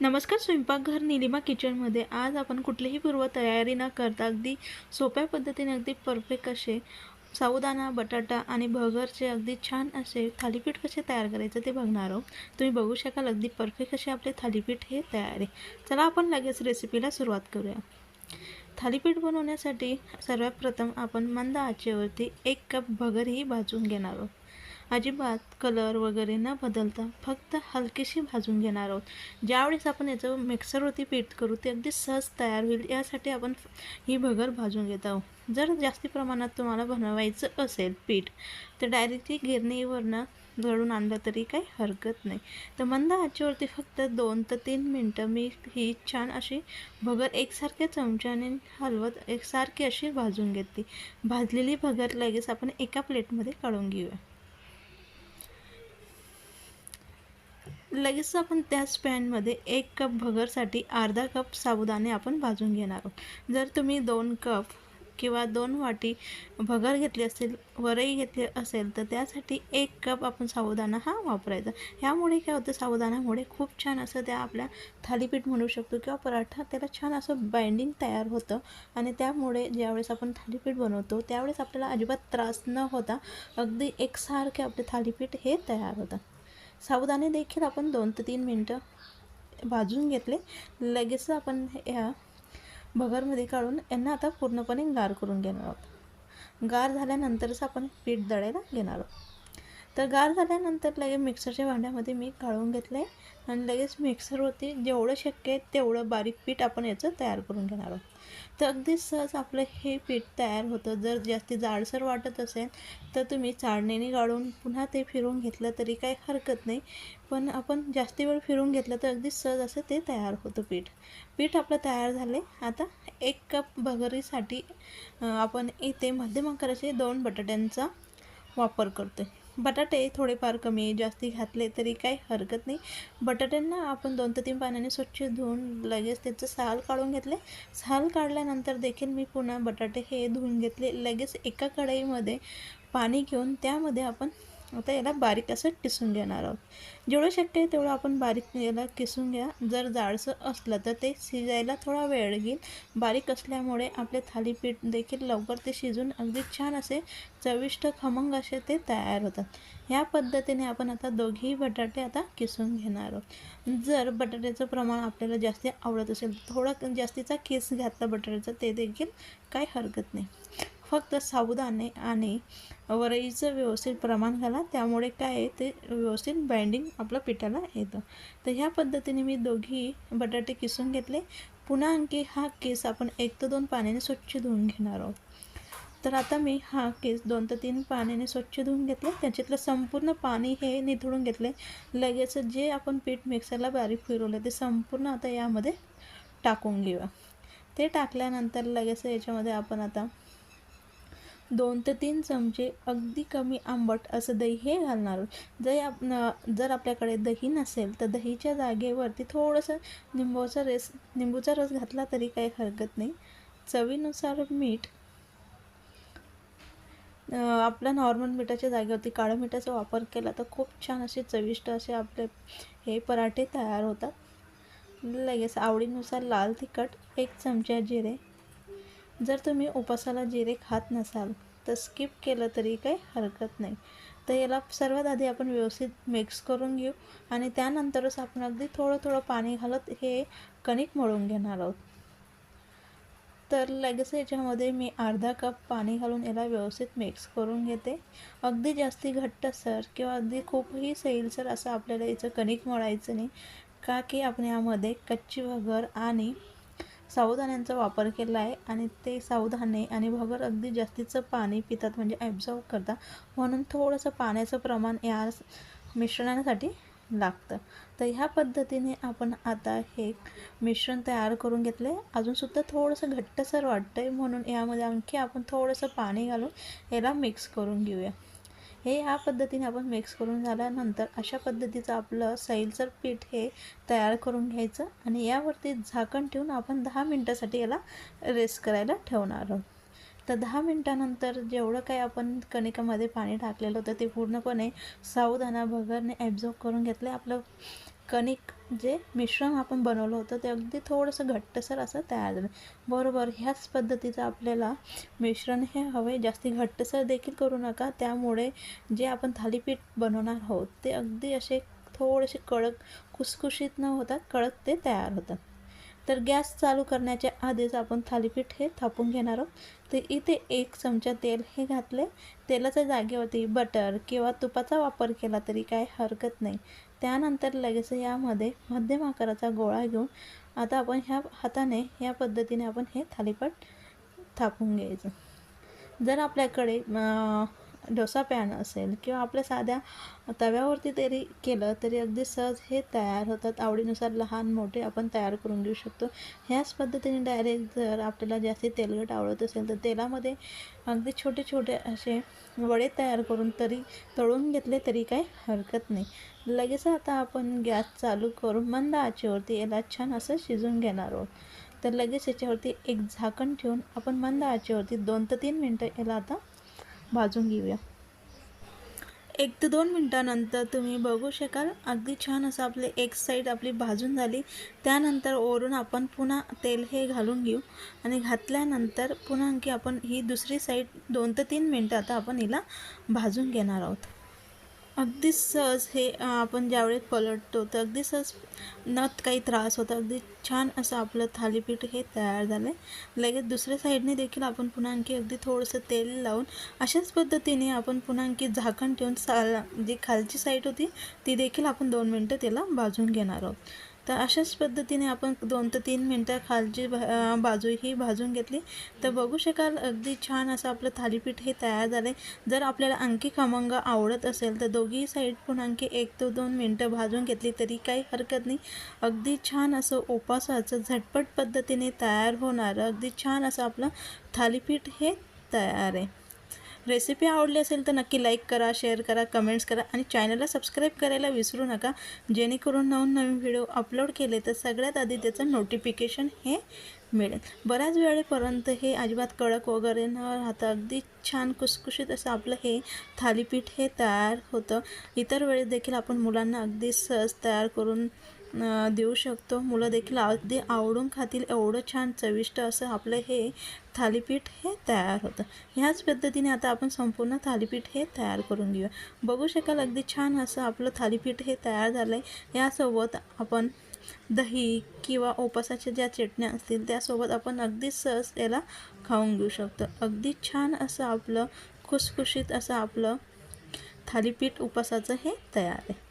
नमस्कार स्वयंपाकघर निलिमा किचनमध्ये. आज आपण कुठलीही पूर्व तयारी न करता अगदी सोप्या पद्धतीने अगदी परफेक्ट असे साबुदाणा बटाटा आणि भगरचे अगदी छान असे थालीपीठ कसे तयार करायचं ते बघणार आहोत. तुम्ही बघू शकाल अगदी परफेक्ट असे आपले थालीपीठ हे तयार आहे. चला आपण लगेच रेसिपीला सुरुवात करूया. थालीपीठ बनवण्यासाठी सर्वात प्रथम आपण मंद आचेवरती एक कप भगर ही भाजून घेणार आहोत. अजिबात कलर वगैरे न बदलता फक्त हलकीशी भाजून घेणार आहोत. ज्यावेळेस आपण याचं मिक्सरवरती पीठ करू ते अगदी सहज तयार होईल. यासाठी आपण ही भगर भाजून घेत आहोत. जर जास्ती प्रमाणात तुम्हाला बनवायचं असेल पीठ तर डायरेक्टली गिरणीवरनं दळून आणलं तरी काही हरकत नाही. तर मंद आचेवरती फक्त दोन ते तीन मिनटं मी ही छान अशी भगर एकसारख्या चमच्याने हलवत एकसारखी अशी भाजून घेतली. भाजलेली भगर लगेच आपण एका प्लेटमध्ये काढून घेऊया. लगेच आपण त्याच पॅनमध्ये एक कप भगरसाठी अर्धा कप साबुदाणे आपण भाजून घेणार आहोत. जर तुम्ही दोन कप किंवा दोन वाटी भगर घेतली असेल वरई घेतली असेल तर त्यासाठी एक कप आपण साबुदाणा हा वापरायचा. ह्यामुळे काय होतं साबुदाण्यामुळे खूप छान असं त्या आपल्या थालीपीठ म्हणू शकतो किंवा पराठा त्याला छान असं बाइंडिंग तयार होतं. आणि त्यामुळे ज्यावेळेस आपण थालीपीठ बनवतो त्यावेळेस आपल्याला अजिबात त्रास न होता अगदी एकसारखे आपले थालीपीठ हे तयार होतात साबुदाणे देखील आपण दोन ते तीन मिनटं भाजून घेतले. लगेच आपण ह्या भगरमध्ये काढून यांना आता पूर्णपणे गार करून घेणार आहोत. गार झाल्यानंतरच आपण पीठ दळायला घेणार आहोत. तर गार झाल्यानंतर लगेच मिक्सरच्या भांड्यामध्ये मी काढून घेतलं आहे आणि लगेच मिक्सरवरती जेवढं शक्य आहे तेवढं बारीक पीठ आपण याचं तयार करून घेणार आहोत. तर अगदी सहज आपलं हे पीठ तयार होतं. जर जास्ती जाडसर वाटत असेल तर तुम्ही चाळणीने गाळून पुन्हा ते फिरून घेतलं तरी काही हरकत नाही. पण आपण जास्ती वेळ फिरून घेतलं तर अगदी सहज असं ते तयार होतं पीठ. पीठ आपलं तयार झाले. आता एक कप भगरीसाठी आपण इथे मध्यम आकाराचे दोन बटाट्यांचा वापर करतो आहे बटाटे थोडेफार कमी जास्ती घातले तरी काही हरकत नाही. बटाट्यांना आपण दोन ते तीन पाण्याने स्वच्छ धुवून लगेच त्याचं साल काढून घेतले. साल काढल्यानंतर देखील मी पुन्हा बटाटे हे धुवून घेतले. लगेच एका कढईमध्ये पाणी घेऊन त्यामध्ये आपण आता याला बारीक असं किसून घेणार आहोत. जेवढं शक्य आहे तेवढं आपण बारीक याला किसून घ्या. जर जाडसं असलं तर ते शिजायला थोडा वेळ घेईल. बारीक असल्यामुळे आपले थालीपीठ देखील लवकर ते शिजून अगदी छान असे चविष्ट खमंग असे ते तयार होतात. ह्या पद्धतीने आपण आता दोघेही बटाटे आता किसून घेणार आहोत. जर बटाट्याचं प्रमाण आपल्याला जास्त आवडत असेल थोडा जास्तीचा किस घातला बटाट्याचा ते देखील काही हरकत नाही. फक्त साबुदाणे आणि वरईचं व्यवस्थित प्रमाण घाला. त्यामुळे काय आहे ते व्यवस्थित बाइंडिंग आपल्या पिठाला येतं. तर ह्या पद्धतीने मी दोघी बटाटे किसून घेतले. पुन्हा आणखी हा केस आपण एक ते दोन पाण्याने स्वच्छ धुवून घेणार आहोत. तर आता मी हा केस दोन ते तीन पाण्याने स्वच्छ धुवून घेतले. त्याच्यातलं संपूर्ण पाणी हे निथळून घेतले. लगेच जे आपण पीठ मिक्सरला बारीक फिरवलं ते संपूर्ण आता यामध्ये टाकून घेऊया. ते टाकल्यानंतर लगेच याच्यामध्ये आपण आता दोन ते तीन चमचे अगदी कमी आंबट असं दही हे घालणार जर आप जर आपल्याकडे दही नसेल तर दहीच्या जागेवरती थोडंसं निंबूचा रस निंबूचा रस घातला तरी काही हरकत नाही. चवीनुसार मीठ आपल्या नॉर्मल मिठाच्या जागेवरती काळ्या मिठाचा वापर केला तर खूप छान असे चविष्ट असे आपले हे पराठे तयार होतात. लगेच आवडीनुसार लाल तिखट एक चमचा जिरे जर तुम्ही उपासाला जिरे खात नसाल तर स्किप केलं तरी काही हरकत नाही. तर याला सर्वात आधी आपण व्यवस्थित मिक्स करून घेऊ आणि त्यानंतरच आपण अगदी थोडं थोडं पाणी घालत हे कणिक मळून घेणार आहोत. तर लगेच याच्यामध्ये मी अर्धा कप पाणी घालून याला व्यवस्थित मिक्स करून घेते. अगदी जास्ती घट्टसर किंवा अगदी खूपही सैलसर असं आपल्याला याचं कणिक मळायचं नाही. का की आपण यामध्ये कच्ची भगर आणि सावधान्यांचा वापर केला आहे आणि ते सावधाने आणि भगर अगदी जास्तीचं पाणी पितात म्हणजे ॲब्झॉर्व करतात. म्हणून थोडंसं पाण्याचं प्रमाण या मिश्रणासाठी लागतं. तर ह्या पद्धतीने आपण आता हे मिश्रण तयार करून घेतलं आहे अजूनसुद्धा थोडंसं घट्टसर वाटतं आहे म्हणून यामध्ये आणखी आपण थोडंसं पाणी घालून याला मिक्स करून घेऊया. हे ह्या पद्धतीने आपण मिक्स करून झाल्यानंतर अशा पद्धतीचं आपलं सैलसर पीठ हे तयार करून घ्यायचं आणि यावरती झाकण ठेवून आपण दहा मिनटासाठी याला रेस्ट करायला ठेवणार आहोत. तर दहा मिनटानंतर जेवढं काही आपण कणिकामध्ये पाणी टाकलेलं होतं ते पूर्णपणे सावधाना भगरने ॲब्झॉर्ब करून घेतलं आपलं कणिक जे मिश्रण आपण बनवलं होतं ते अगदी थोडंसं घट्टसर असं तयार झालं. बरोबर ह्याच पद्धतीचं आपल्याला मिश्रण हे हवे. जास्ती घट्टसर देखील करू नका. त्यामुळे जे आपण थालीपीठ बनवणार आहोत ते अगदी असे थोडेसे कडक कुसकुशीत न होता कडक ते तयार होतात. तर गॅस चालू करण्याच्या आधीच आपण थालीपीठ हे थापून घेणार आहोत. तर इथे एक चमचा तेल हे घातले. तेलाच्या जागेवरती बटर किंवा तुपाचा वापर केला तरी काय हरकत नाही. त्यानंतर लगेच यामध्ये मध्यम आकाराचा गोळा घेऊन आता आपण ह्या हाताने या पद्धतीने आपण हे थालीपट थापून घ्यायचं. जर आपल्याकडे डोसा पॅन असेल किंवा आपल्या साध्या तव्यावरती तरी केलं तरी अगदी सहज हे तयार होतात. आवडीनुसार लहान मोठे आपण तयार करून घेऊ शकतो. ह्याच पद्धतीने डायरेक्ट जर आपल्याला जास्ती तेलकट आवडत असेल तर तेलामध्ये अगदी छोटे छोटे असे वडे तयार करून तरी तळून घेतले तरी काही हरकत नाही. लगेच आता आपण गॅस चालू करून मंद आचेवरती याला छान असं शिजून घेणार आहोत. तर लगेच याच्यावरती एक झाकण ठेवून आपण मंद आचेवरती दोन ते तीन मिनटं याला आता भाजून घेऊया. एक ते दोन मिनटानंतर तुम्ही बघू शकाल अगदी छान असं आपले एक साईड आपली भाजून झाली. त्यानंतर ओरून आपण पुन्हा तेल हे घालून घेऊ आणि घातल्यानंतर पुन्हा आणखी आपण ही दुसरी साईड दोन ते तीन मिनटं आता आपण हिला भाजून घेणार आहोत. अगदी सहज हे आपण ज्यावेळेस पलटतो तर अगदी सहज नत काही त्रास होता. अगदी छान असं आपलं थालीपीठ हे तयार झालं आहे लगेच दुसऱ्या साईडने देखील आपण पुन्हा आणखी अगदी थोडंसं तेल लावून अशाच पद्धतीने आपण पुन्हा आणखी झाकण ठेवून साला जी खालची साईड होती ती देखील आपण दोन मिनटं त्याला भाजून घेणार आहोत. तर अशाच पद्धतीने आपण दोन ते तीन मिनटं खालची भा बाजू ही भाजून घेतली. तर बघू शकाल अगदी छान असं आपलं थालीपीठ हे तयार झालं आहे जर आपल्याला आणखी खमंग आवडत असेल तर दोघी साईड पण आणखी एक ते दोन मिनटं भाजून घेतली तरी काही हरकत नाही. अगदी छान असं उपासाचं झटपट पद्धतीने तयार होणारं अगदी छान असं आपलं थालीपीठ हे तयार आहे. रेसिपी आवडली असेल तर नक्की लाईक करा शेअर करा कमेंट्स करा आणि चॅनलला सबस्क्राईब करायला विसरू नका. जेणेकरून नवीन नवीन व्हिडिओ अपलोड केले तर सगळ्यात आधी त्याचं नोटिफिकेशन हे मिळेल. बऱ्याच वेळेपर्यंत हे अजिबात कडक वगैरे न राहता अगदी छान कुसकुशीत असं आपलं हे थालीपीठ हे तयार होतं. इतर वेळेस देखील आपण मुलांना अगदी सहज तयार करून देऊ शकतो. मुलं देखील अगदी आवडून खातील. एवढं छान चविष्ट असं आपलं हे थालीपीठ हे तयार होतं. ह्याच पद्धतीने आता आपण संपूर्ण थालीपीठ हे तयार करून घेऊया. बघू शकाल अगदी छान असं आपलं थालीपीठ हे तयार झालं आहे यासोबत आपण दही किंवा उपासाच्या ज्या चटण्या असतील त्यासोबत आपण अगदी सहज याला खाऊन घेऊ शकतो. अगदी छान असं आपलं खुसखुशीत असं आपलं थालीपीठ उपासाचं हे तयार आहे.